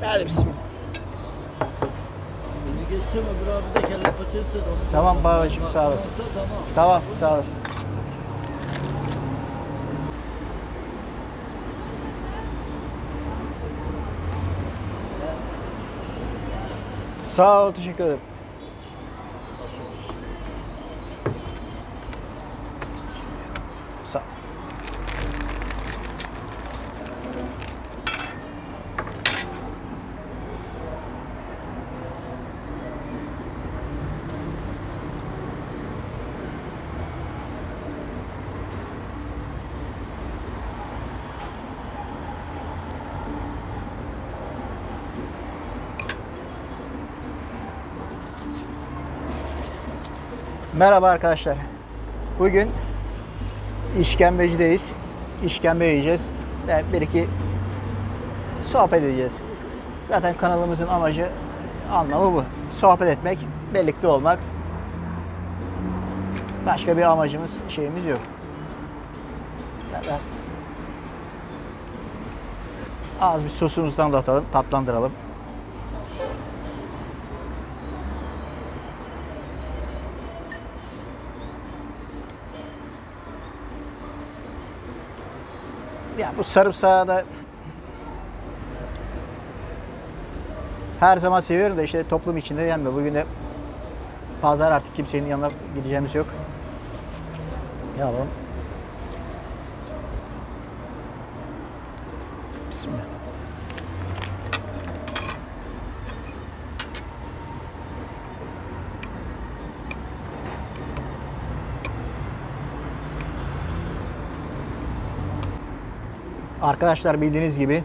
Hadi bismillah. Tamam babacığım sağ olasın. Tamam. Tamam sağ olasın. Sağ ol teşekkür ederim. Merhaba arkadaşlar. Bugün işkembecideyiz. İşkembe yiyeceğiz. Ve bir iki sohbet edeceğiz. Zaten kanalımızın amacı, anlamı bu. Sohbet etmek, birlikte olmak. Başka bir amacımız, şeyimiz yok. Az bir sosumuzdan da atalım, tatlandıralım. Bu sarımsağı da her zaman seviyorum da işte toplum içinde yenmiyor. Bugün de pazar artık kimsenin yanına gideceğimiz yok. Yapalım. Bismillah. Arkadaşlar bildiğiniz gibi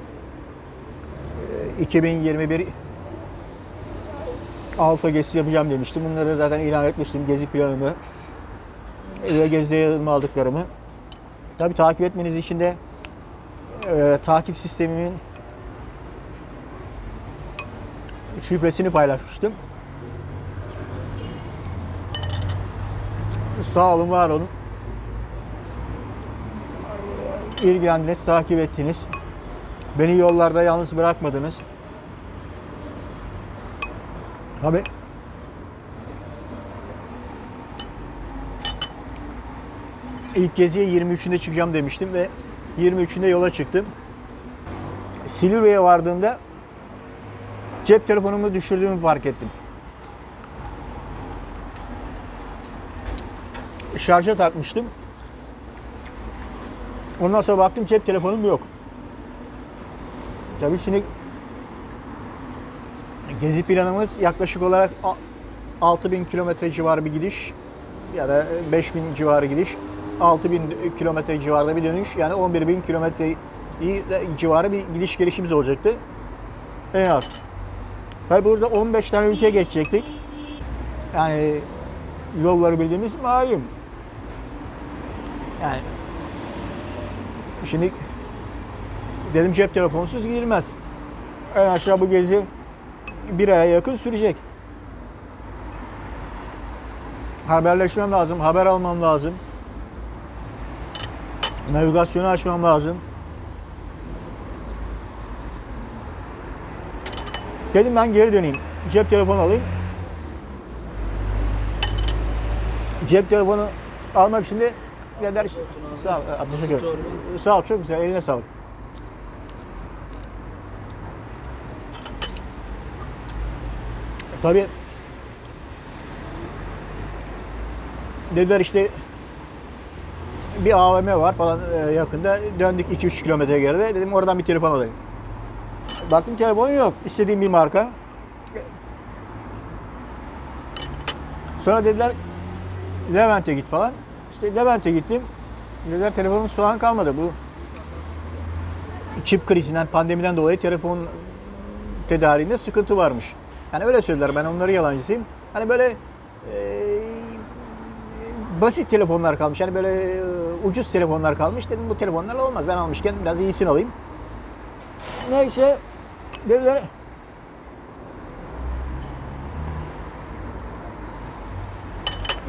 e, 2021 Avrupa gezisi yapacağım demiştim. Bunları da zaten ilan etmiştim. Gezi planımı ve gezide yanıma aldıklarımı. Tabii takip etmeniz için de e, takip sistemimin şifresini paylaşmıştım. Sağ olun, var olun. İlgilendiniz, takip ettiniz. Beni yollarda yalnız bırakmadınız. Tabii. İlk geziye 23'ünde çıkacağım demiştim ve 23'ünde yola çıktım. Silivri'ye vardığımda cep telefonumu düşürdüğümü fark ettim. Şarja takmıştım. Ondan sonra baktım cep telefonum yok. Tabii şimdi gezi planımız yaklaşık olarak a- 6000 kilometre civarı bir gidiş ya da 5000 civarı gidiş, 6000 kilometre civarında bir dönüş yani 11000 kilometre civarı bir gidiş gelişimiz olacaktı. En az. Tabii burada 15 tane ülke geçecektik. Yani yolları bildiğimiz malum. Yani Şimdi dedim cep telefonsuz gidilmez. En aşağı bu gezi bir aya yakın sürecek. Haberleşmem lazım, haber almam lazım. Navigasyonu açmam lazım. Dedim ben geri döneyim. Cep telefonu alayım. Cep telefonu almak için ne der işte. Sağ ol. e, ederim. Sağ ol. Çok güzel. Eline sağlık. Tabii dediler işte bir AVM var falan e, yakında. Döndük 2-3 kilometre geride. Dedim oradan bir telefon alayım. Baktım telefon yok. İstediğim bir marka. Sonra dediler Levent'e git falan. İşte Levent'e gittim. Dediler telefonun soğan kalmadı. Bu çip krizinden, pandemiden dolayı telefon tedariğinde sıkıntı varmış. Yani öyle söylediler. Ben onları yalancısıyım. Hani böyle e, basit telefonlar kalmış. Yani böyle e, ucuz telefonlar kalmış. Dedim bu telefonlarla olmaz. Ben almışken biraz iyisini alayım. Neyse dediler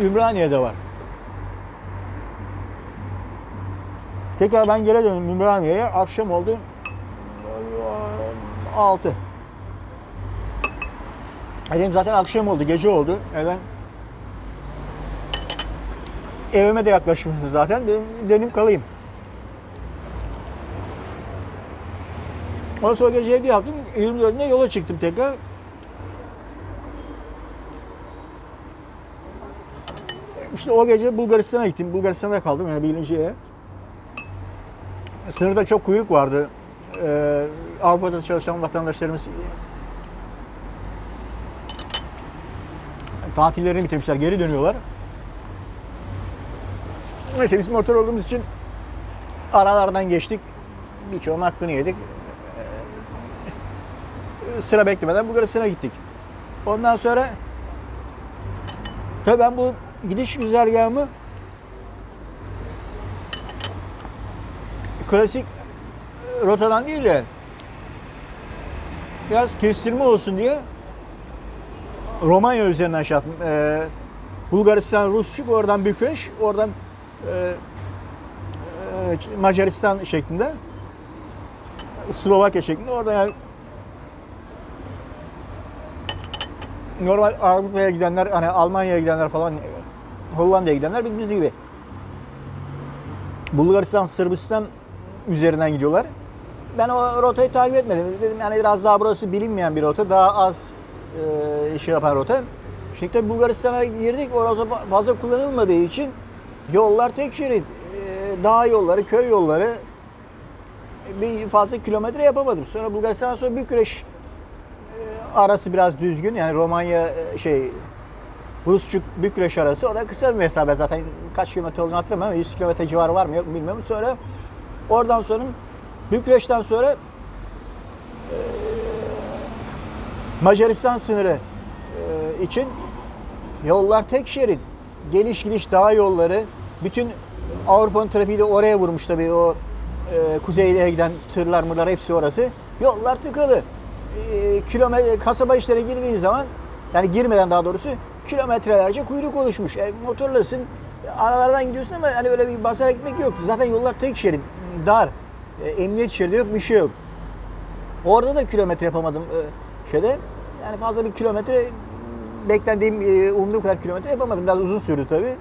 Ümraniye'de var. Tekrar ben geri döndüm Ümraniye'ye. Akşam oldu. 6. Dedim zaten akşam oldu, gece oldu. E ben evime de yaklaşmıştım zaten. Dedim, dedim kalayım. Ondan sonra gece evde yaptım. 24'ünde yola çıktım tekrar. İşte o gece Bulgaristan'a gittim. Bulgaristan'da kaldım yani Bilinci'ye. Sınırda çok kuyruk vardı. Ee, Avrupa'da çalışan vatandaşlarımız tatillerini bitirmişler, geri dönüyorlar. Neyse biz motor olduğumuz için aralardan geçtik. Birçoğunun hakkını yedik. Ee, Sıra beklemeden Bulgaristan'a gittik. Ondan sonra tabii ben bu gidiş güzergahımı klasik rotadan değil de biraz kestirme olsun diye Romanya üzerinden şey yaptım. Ee, Bulgaristan, Rusçuk, oradan Bükreş, oradan e, e, Macaristan şeklinde Slovakya şeklinde orada yani normal Avrupa'ya gidenler hani Almanya'ya gidenler falan Hollanda'ya gidenler bildiğiniz gibi Bulgaristan, Sırbistan üzerinden gidiyorlar. Ben o rotayı takip etmedim. Dedim yani biraz daha burası bilinmeyen bir rota. Daha az e, şey yapan rota. Şimdi tabii Bulgaristan'a girdik. O rota fazla kullanılmadığı için yollar tek şerit. E, dağ yolları, köy yolları bir fazla kilometre yapamadım. Sonra Bulgaristan'dan sonra Bükreş e, arası biraz düzgün. Yani Romanya e, şey Rusçuk Bükreş arası o da kısa bir mesafe zaten kaç kilometre olduğunu hatırlamıyorum ama 100 kilometre civarı var mı yok bilmiyorum. Sonra oradan sonra Bükreş'ten sonra e, Macaristan sınırı e, için yollar tek şerit. Geliş gidiş dağ yolları. Bütün Avrupa'nın trafiği de oraya vurmuş tabii o e, kuzeye giden tırlar mırlar hepsi orası. Yollar tıkalı. E, kilometre kasaba işlere girdiğin zaman yani girmeden daha doğrusu kilometrelerce kuyruk oluşmuş. E, motorlasın aralardan gidiyorsun ama hani öyle bir basarak gitmek yok. Zaten yollar tek şerit, dar. E, emniyet şeridi yok, bir şey yok. Orada da kilometre yapamadım e, şeyde. Yani fazla bir kilometre beklendiğim, e, umduğum kadar kilometre yapamadım. Biraz uzun sürdü tabii.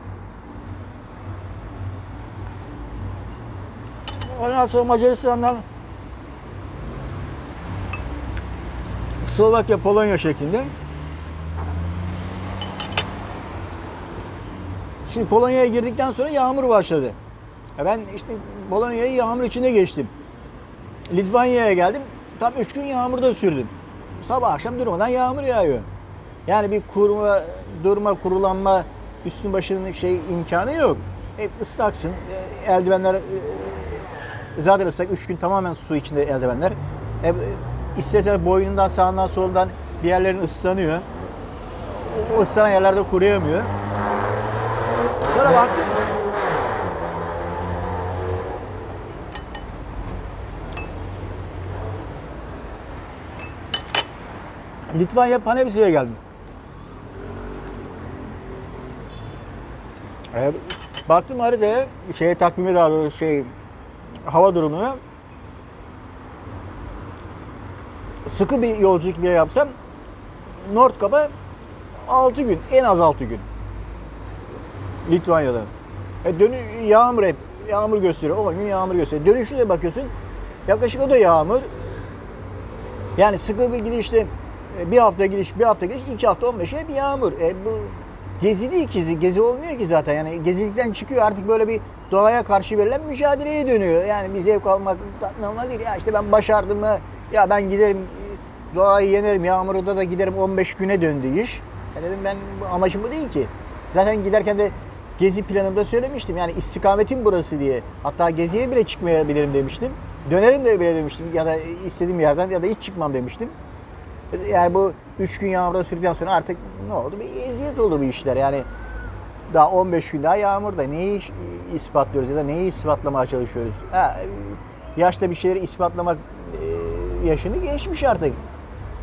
Ondan sonra Macaristan'dan Slovakya, Polonya şeklinde. Şimdi Polonya'ya girdikten sonra yağmur başladı. Ya Ben işte Polonya'yı yağmur içinde geçtim. Litvanya'ya geldim. Tam üç gün yağmurda sürdüm. Sabah akşam durmadan yağmur yağıyor. Yani bir kurma, durma, kurulanma, üstün başının şey imkanı yok. Hep ıslaksın. E, Eldivenler e, zaten ıslak. Üç gün tamamen su içinde eldivenler. E, istese boynundan, sağından, solundan bir yerlerin ıslanıyor. O ıslanan yerlerde kuruyamıyor. Sonra baktım. Litvanya Panevisi'ye geldim. E, baktım haritaya, şeye takvime daha doğrusu şey hava durumuna. Sıkı bir yolculuk bile yapsam Nordkap'a 6 gün, en az 6 gün. Litvanya'da. E dönü yağmur hep. Yağmur gösteriyor. O gün yağmur gösteriyor. Dönüşüne bakıyorsun. Yaklaşık o da yağmur. Yani sıkı bir gidişte bir hafta gidiş, bir hafta gidiş, iki hafta 15 hep yağmur. E bu gezi değil ki, gezi olmuyor ki zaten. Yani gezilikten çıkıyor artık böyle bir doğaya karşı verilen mücadeleye dönüyor. Yani bir zevk almak, tatmin değil. Ya işte ben başardım mı, ya ben giderim, doğayı yenerim, yağmurda da giderim 15 güne döndü iş. Ya dedim ben amacım bu değil ki. Zaten giderken de gezi planımda söylemiştim. Yani istikametim burası diye. Hatta geziye bile çıkmayabilirim demiştim. Dönerim de bile demiştim. Ya da istediğim yerden ya da hiç çıkmam demiştim. Yani bu 3 gün yağmurda sürdükten sonra artık ne oldu? Bir eziyet oldu bu işler. Yani daha 15 gün daha yağmurda neyi ispatlıyoruz ya da neyi ispatlamaya çalışıyoruz? Ha, yaşta bir şeyleri ispatlamak e, yaşını geçmiş artık.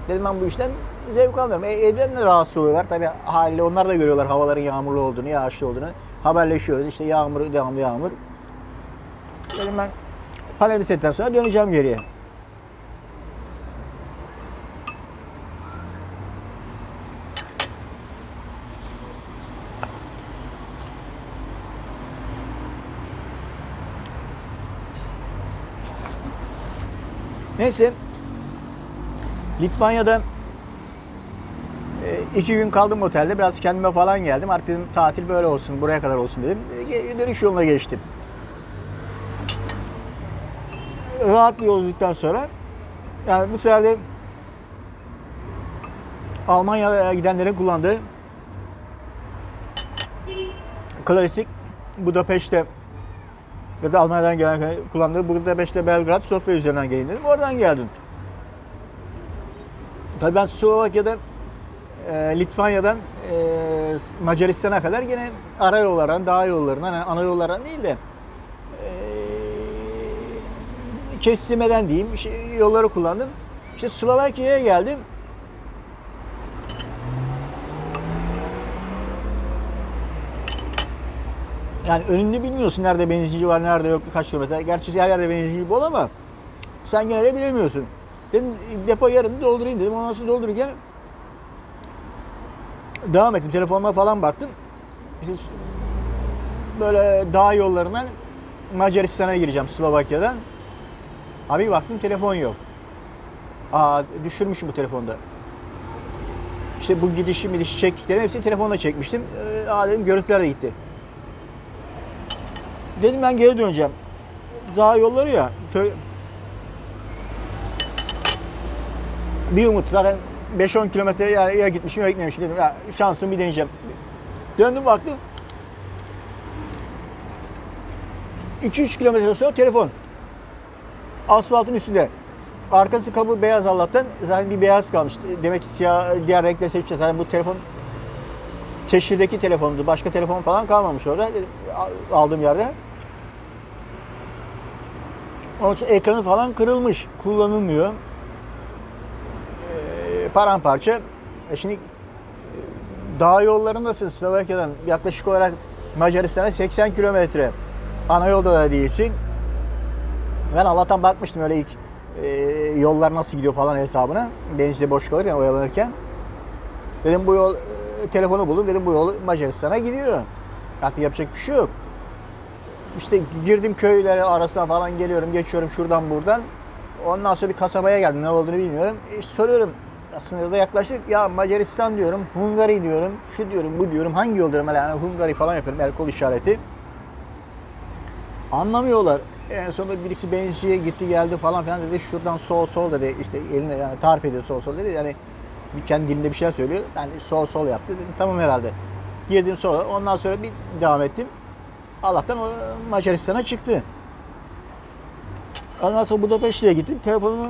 Dedim ben bu işten zevk almıyorum. E, evden de rahatsız oluyorlar. Tabii haliyle onlar da görüyorlar havaların yağmurlu olduğunu, yağışlı olduğunu. Haberleşiyoruz. İşte yağmur, devamlı yağmur. Dedim ben Paneviset'ten sonra döneceğim geriye. Neyse. Litvanya'da e, iki gün kaldım otelde. Biraz kendime falan geldim. Artık dedim tatil böyle olsun, buraya kadar olsun dedim. E, Dönüş yoluna geçtim. Rahat bir yolculuktan sonra yani bu sefer de Almanya'ya gidenlerin kullandığı klasik Budapeşte ya da Almanya'dan gelen kullandığı Budapeşte Belgrad Sofya üzerinden gelin dedim. Oradan geldim. Tabii ben Slovakya'da e, Litvanya'dan e, Macaristan'a kadar yine ara yollardan, dağ yollarından, yani ana yollardan değil de e, kestirmeden diyeyim şey, yolları kullandım. İşte Slovakya'ya geldim. Yani önünde bilmiyorsun nerede benzinci var, nerede yok, kaç kilometre. Gerçi her yerde benzinci bol ama sen gene de bilemiyorsun. Dedim depo yarını doldurayım dedim. Ondan sonra doldururken devam ettim. Telefonuma falan baktım. İşte böyle dağ yollarından Macaristan'a gireceğim Slovakya'dan. Abi baktım telefon yok. Aa düşürmüşüm bu telefonda. İşte bu gidişi midişi çektiklerim hepsini telefonla çekmiştim. Ee, aa dedim görüntüler de gitti. Dedim ben geri döneceğim. Dağ yolları ya. Bir umut zaten 5-10 kilometre ya, ya gitmişim ya gitmemişim dedim ya şansım bir deneyeceğim. Döndüm baktım. 2-3 kilometre sonra telefon. Asfaltın üstünde. Arkası kabı beyaz Allah'tan. Zaten bir beyaz kalmış. Demek ki siyah diğer renkleri seçeceğiz. Zaten bu telefon teşhirdeki telefondu. Başka telefon falan kalmamış orada. Dedim, al- aldığım yerde. Onun ekranı falan kırılmış. Kullanılmıyor. Ee, paramparça. E şimdi e, dağ yollarındasın Slovakya'dan yaklaşık olarak Macaristan'a 80 kilometre. Ana yolda da değilsin. Ben Allah'tan bakmıştım öyle ilk e, yollar nasıl gidiyor falan hesabına. Benzinde boş kalırken oyalanırken. Dedim bu yol e, telefonu buldum dedim bu yol Macaristan'a gidiyor. Artık yapacak bir şey yok. İşte girdim köylere arasına falan geliyorum geçiyorum şuradan buradan. Ondan sonra bir kasabaya geldim ne olduğunu bilmiyorum. E, soruyorum sınırda yaklaştık ya Macaristan diyorum, Hungary diyorum, şu diyorum, bu diyorum, hangi yol diyorum yani Hungary falan yapıyorum el kol işareti. Anlamıyorlar. En sonunda birisi benzinciye gitti geldi falan filan dedi şuradan sol sol dedi işte eline yani tarif ediyor sol sol dedi yani kendi dilinde bir şey söylüyor. Yani sol sol yaptı dedim tamam herhalde. Girdim sola ondan sonra bir devam ettim. Allah'tan Macaristan'a çıktı. Ondan sonra Budapeşte'ye gittim. Telefonumu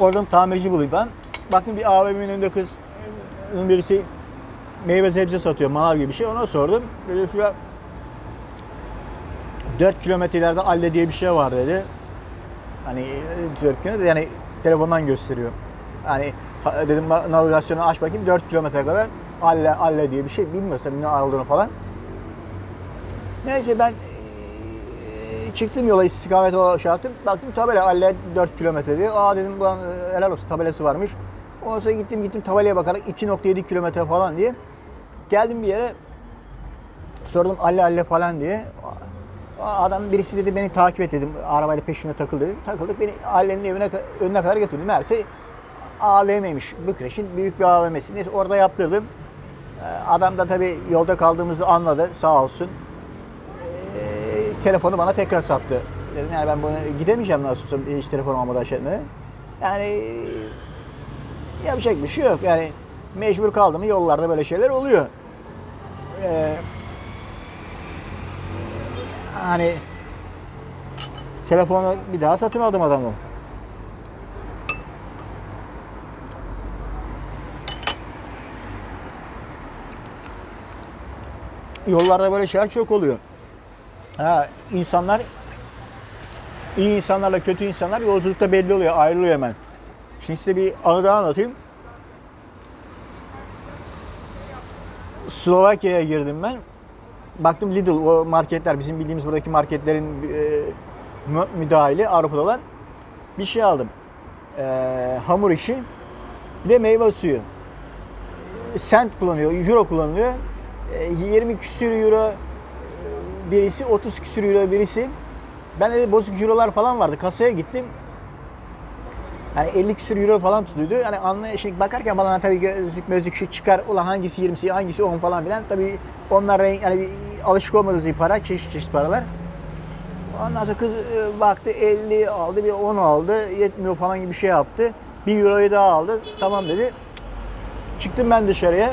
Oradan tamirci bulayım falan. Baktım bir AVM'nin önünde kız birisi meyve sebze satıyor, manav gibi bir şey. Ona sordum. Dedi şurada 4 kilometre ileride Alle diye bir şey var dedi. Hani 4 kilometre yani telefondan gösteriyor. Ha- dedim na- navigasyonu aç bakayım 4 kilometre kadar Alle Alle diye bir şey bilmiyorsam ne olduğunu falan. Neyse ben çıktım yola istikamet o şey yaptım. Baktım tabela Alle 4 kilometre diyor. Aa dedim bu helal olsun tabelası varmış. Ondan gittim gittim tabelaya bakarak 2.7 kilometre falan diye. Geldim bir yere sordum Alle Alle falan diye. Adam birisi dedi beni takip et dedim. Arabayla peşime takıl dedim. Takıldık beni Alle'nin evine önüne kadar götürdü. Meğerse AVM'ymiş. Bükreş'in büyük bir AVM'si. Neyse orada yaptırdım. Ee, Adam da tabii yolda kaldığımızı anladı sağ olsun. Ee, telefonu bana tekrar sattı. Dedim yani ben bunu gidemeyeceğim nasıl olsa hiç telefon olmadan şey. Yani yapacak bir şey yok. Yani mecbur kaldım yollarda böyle şeyler oluyor. Ee, hani telefonu bir daha satın aldım adamı. Yollarda böyle şeyler çok oluyor. Ha, insanlar iyi insanlarla kötü insanlar yolculukta belli oluyor, ayrılıyor hemen. Şimdi size bir anı daha anlatayım. Slovakya'ya girdim ben. Baktım Lidl o marketler bizim bildiğimiz buradaki marketlerin e, mü- müdahili Avrupa'da olan bir şey aldım. E, hamur işi ve meyve suyu. Sent kullanıyor, euro kullanılıyor. E, 20 küsür euro e, birisi, 30 küsür euro birisi. Ben de bozuk eurolar falan vardı. Kasaya gittim. Yani 50 küsür euro falan tutuyordu. Yani anlay şimdi bakarken bana tabii gözlük mözlük şu çıkar. Ulan hangisi 20'si hangisi 10 falan filan. Tabii onlar renk yani alışık olmadığımız bir para. Çeşit çeşit paralar. Ondan sonra kız e, baktı 50 aldı bir 10 aldı. Yetmiyor falan gibi bir şey yaptı. 1 euroyu daha aldı. Tamam dedi. Çıktım ben dışarıya.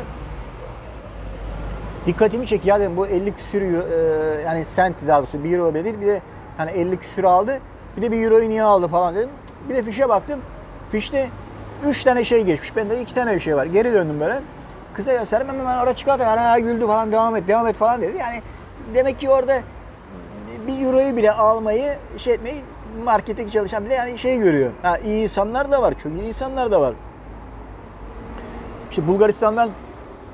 Dikkatimi çek ya dedim bu 50 küsür e, yani sent daha doğrusu 1 euro bile değil bir de hani 50 küsür aldı. Bir de 1 euroyu niye aldı falan dedim. Bir de fişe baktım. Fişte 3 tane şey geçmiş. Bende 2 tane bir şey var. Geri döndüm böyle. Kıza gösterdim hemen ara çıkardı. Ha, güldü falan devam et devam et falan dedi. Yani demek ki orada bir euroyu bile almayı şey etmeyi marketteki çalışan bile yani şey görüyor. Ha, iyi insanlar da var. Çok insanlar da var. İşte Bulgaristan'dan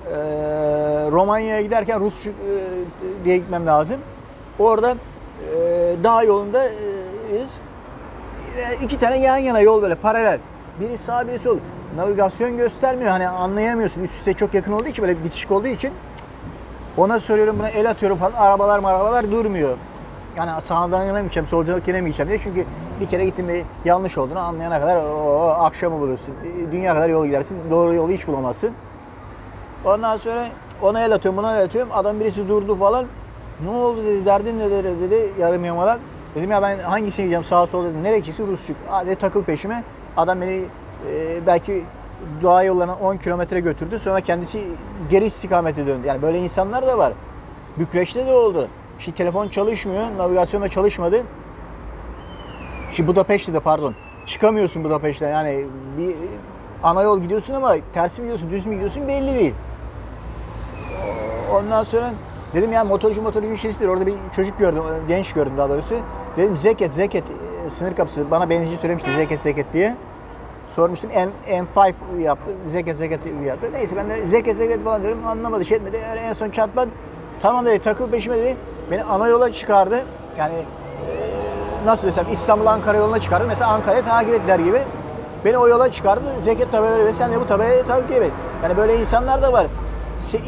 eee, Romanya'ya giderken Rus e, diye gitmem lazım. Orada eee dağ yolundayız. E, iki tane yan yana yol böyle paralel. Biri sağ biri sol. Navigasyon göstermiyor. Hani anlayamıyorsun. Üst üste çok yakın olduğu için böyle bitişik olduğu için ona soruyorum buna el atıyorum falan. Arabalar arabalar durmuyor. Yani sağdan yana mı gideceğim, soldan yana mı gideceğim diye. Çünkü bir kere gittim ve yanlış olduğunu anlayana kadar o, akşamı bulursun. Dünya kadar yol gidersin. Doğru yolu hiç bulamazsın. Ondan sonra ona el atıyorum, buna el atıyorum. Adam birisi durdu falan. Ne oldu dedi, derdin ne dedi, dedi yarım yamalak. Dedim ya ben hangisini gideceğim sağa sola dedim. Nereye gideceksin Rusçuk. Hadi takıl peşime. Adam beni e, belki doğa yollarına 10 kilometre götürdü. Sonra kendisi geri istikamete döndü. Yani böyle insanlar da var. Bükreş'te de oldu. Şimdi telefon çalışmıyor, navigasyon da çalışmadı. Şimdi Budapeşte de pardon. Çıkamıyorsun Budapeşte'den. Yani bir ana yol gidiyorsun ama tersi mi gidiyorsun, düz mü gidiyorsun belli değil. Ondan sonra dedim ya motorcu motorcu bir şeysidir. Orada bir çocuk gördüm, genç gördüm daha doğrusu. Dedim Zeket, Zeket e, sınır kapısı. Bana benzinci söylemişti Zeket, Zeket diye. Sormuştum M, M5 yaptı. Zeket, Zeket yaptı. Neyse ben de Zeket, Zeket falan diyorum. Anlamadı, şey etmedi. Yani en son çatmadı. Tamam dedi, takıl peşime dedi. Beni ana yola çıkardı. Yani e, nasıl desem İstanbul Ankara yoluna çıkardı. Mesela Ankara'ya takip et der gibi. Beni o yola çıkardı. Zeket tabelaları ve sen de bu tabelayı takip et. Yani böyle insanlar da var.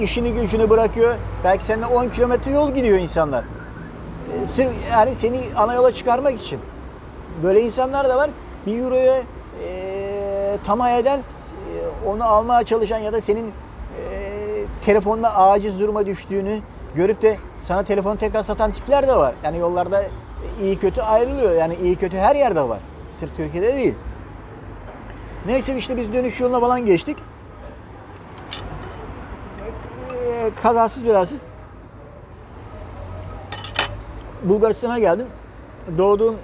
İşini gücünü bırakıyor. Belki seninle 10 kilometre yol gidiyor insanlar. E, Sırf yani seni ana yola çıkarmak için. Böyle insanlar da var. Bir euroya e, tamah eden, e, onu almaya çalışan ya da senin e, telefonda aciz duruma düştüğünü görüp de sana telefonu tekrar satan tipler de var. Yani yollarda iyi kötü ayrılıyor. Yani iyi kötü her yerde var. Sırf Türkiye'de değil. Neyse işte biz dönüş yoluna falan geçtik. Ee, kazasız belasız Bulgaristan'a geldim. Doğduğum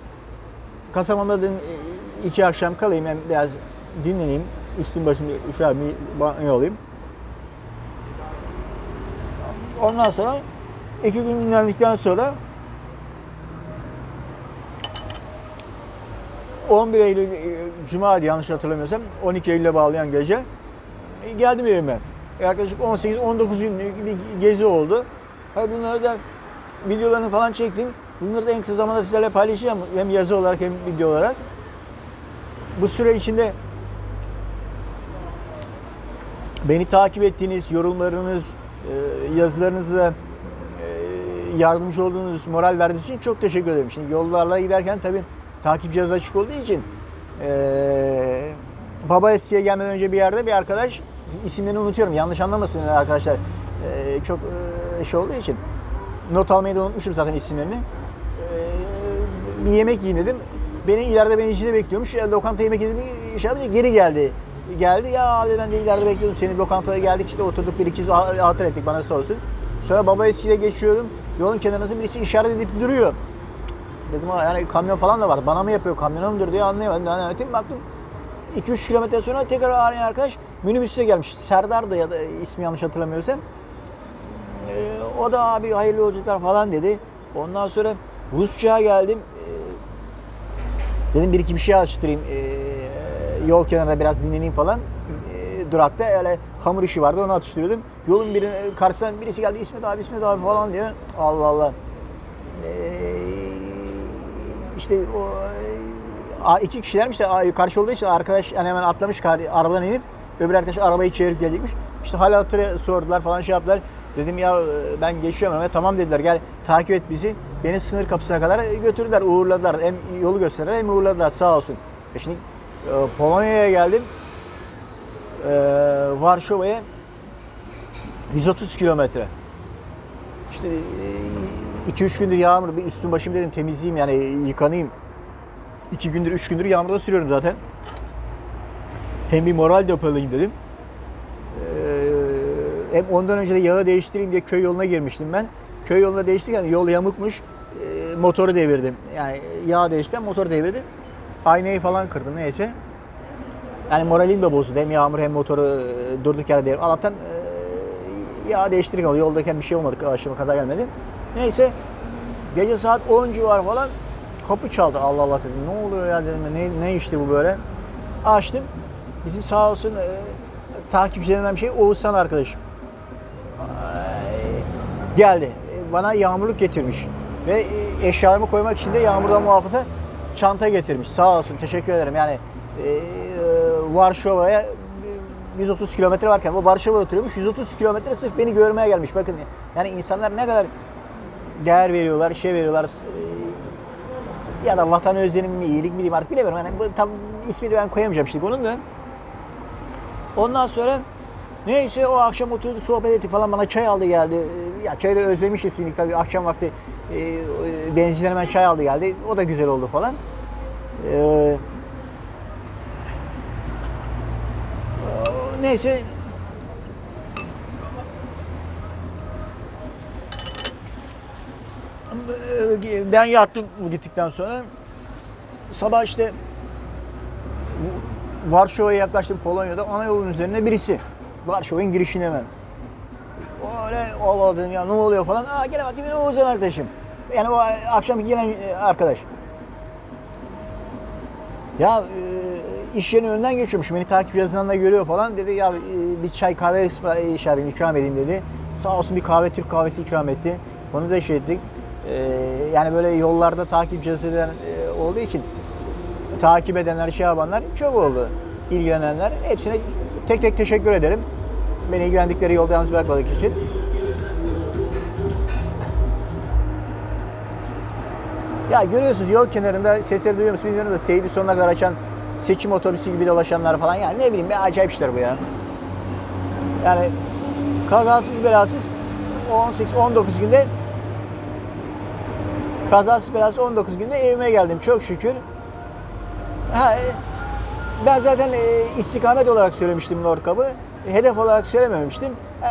kasabamda dedim iki akşam kalayım hem biraz dinleneyim. Üstüm başım şöyle bir banyo olayım. Ondan sonra iki gün dinlendikten sonra 11 Eylül e, Cuma'ydı yanlış hatırlamıyorsam 12 Eylül'e bağlayan gece e, geldim evime. Yaklaşık 18-19 günlük bir gezi oldu. Ha, Bunları da videolarını falan çektim. Bunları da en kısa zamanda sizlerle paylaşacağım. Hem yazı olarak hem video olarak. Bu süre içinde beni takip ettiğiniz, yorumlarınız, e, yazılarınızla e, yardımcı olduğunuz, moral verdiğiniz için çok teşekkür ederim. Şimdi yollarla giderken tabii takip cihazı açık olduğu için e, Baba Eski'ye gelmeden önce bir yerde bir arkadaş isimlerini unutuyorum. Yanlış anlamasın arkadaşlar. E, çok e, şey olduğu için not almayı da unutmuşum zaten isimlerini. E, bir yemek yiyin dedim. Beni ileride benzincide bekliyormuş. Ya, lokanta yemek yedim şey yapınca geri geldi. Geldi ya abi ben de ileride bekliyordum seni lokantaya geldik işte oturduk bir iki hatır ettik bana sağ olsun. Sonra baba eskiyle geçiyorum. Yolun kenarında birisi işaret edip duruyor. Dedim yani kamyon falan da var. Bana mı yapıyor kamyona mıdır diye anlayamadım. Yani baktım 2-3 kilometre sonra tekrar aynı arkadaş minibüse gelmiş. Serdar da ya da ismi yanlış hatırlamıyorsam. Ee, o da abi hayırlı yolculuklar falan dedi. Ondan sonra Rusça'ya geldim. Ee, dedim bir iki bir şey açtırayım. Ee, yol kenarında biraz dinleneyim falan. Ee, durakta öyle hamur işi vardı onu atıştırıyordum. Yolun birine karşısından birisi geldi İsmet abi İsmet abi falan diyor. Allah Allah. Ee, işte o a- iki kişilermiş de karşı olduğu için arkadaş yani hemen atlamış arabadan inip öbür arkadaş arabayı çevirip gelecekmiş. İşte hal hatırı sordular falan şey yaptılar. Dedim ya e, ben geçiyorum ama tamam dediler gel takip et bizi. Beni sınır kapısına kadar götürdüler, uğurladılar. Hem yolu gösterdiler hem uğurladılar sağ olsun. E şimdi e, Polonya'ya geldim. E, Varşova'ya 130 kilometre. İşte 2-3 gündür yağmur, bir üstüm başım dedim temizleyeyim yani yıkanayım. 2 gündür, 3 gündür yağmurda sürüyorum zaten. Hem bir moral depolayayım dedim. Ee, hem ondan önce de yağı değiştireyim diye köy yoluna girmiştim ben. Köy yoluna değiştirirken yol yamukmuş. Ee, motoru devirdim. Yani yağ değiştirdim, motoru devirdim. Aynayı falan kırdım neyse. Yani moralim de bozuldu. Hem yağmur hem motoru e, durduk yere devir. Allah'tan e, yağ değiştirirken oldu. Yoldayken bir şey olmadı. Aşıma kaza gelmedi. Neyse. Gece saat 10 civar falan kapı çaldı. Allah Allah dedim. Ne oluyor ya dedim. Ne, ne işti bu böyle? Açtım. Bizim sağ olsun e, takipçilerinden bir şey Oğuzhan arkadaşım. Ay, geldi. E, Bana yağmurluk getirmiş. Ve e, eşyalarımı koymak için de yağmurdan muhafaza çanta getirmiş. Sağ olsun. Teşekkür ederim. Yani e, e, Varşova'ya e, 130 kilometre varken o Varşova'da oturuyormuş. 130 kilometre sırf beni görmeye gelmiş. Bakın yani insanlar ne kadar değer veriyorlar, şey veriyorlar. e, Ya da vatan özlenim mi, iyilik mi diyeyim artık bilemiyorum. Yani bu tam ismini ben koyamayacağım şimdi onun da. Ondan sonra neyse o akşam oturduk sohbet ettik falan bana çay aldı geldi. Ya çayı da özlemişiz sindik tabii akşam vakti e, benzinden hemen çay aldı geldi. O da güzel oldu falan. Ee, neyse ben yattım gittikten sonra sabah işte Varşova'ya yaklaştım Polonya'da ana yolun üzerine birisi. Varşova'nın girişine hemen. Öyle Allah dedim ya ne oluyor falan. Aa gene bakayım yine Oğuzhan arkadaşım. Yani o akşam gelen e, arkadaş. Ya e, iş yerinin önünden geçiyormuş. Beni takip yazılan da görüyor falan. Dedi ya e, bir çay kahve ısma- e, şey ikram edeyim dedi. Sağ olsun bir kahve Türk kahvesi ikram etti. Onu da şey ettik. E, yani böyle yollarda takip yazılan e, olduğu için takip edenler, şey yapanlar çok oldu. İlgilenenler. Hepsine tek tek teşekkür ederim. Beni ilgilendikleri yolda yalnız bırakmadık için. Ya görüyorsunuz yol kenarında sesleri duyuyor musunuz bilmiyorum da teybi sonuna kadar açan seçim otobüsü gibi dolaşanlar falan yani ne bileyim be acayip işler bu ya. Yani kazasız belasız 18 19 günde kazasız belasız 19 günde evime geldim çok şükür. Ha, e, ben zaten e, istikamet olarak söylemiştim Norkap'ı. Hedef olarak söylememiştim. E,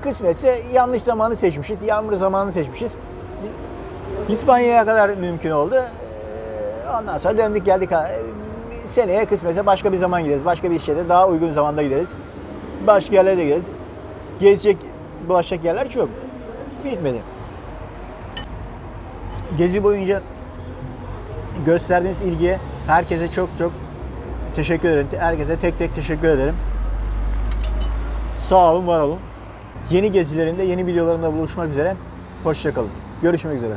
kısmetse yanlış zamanı seçmişiz. Yağmur zamanı seçmişiz. Litvanya'ya kadar mümkün oldu. Ondan sonra döndük geldik. Seneye kısmetse başka bir zaman gideriz. Başka bir şeyde daha uygun zamanda gideriz. Başka yerlere de gideriz. Gezecek, bulaşacak yerler çok. Bitmedi. Gezi boyunca gösterdiğiniz ilgiye herkese çok çok teşekkür ederim. Herkese tek tek teşekkür ederim. Sağ olun, var olun. Yeni gezilerimde, yeni videolarımda buluşmak üzere. Hoşçakalın. Görüşmek üzere.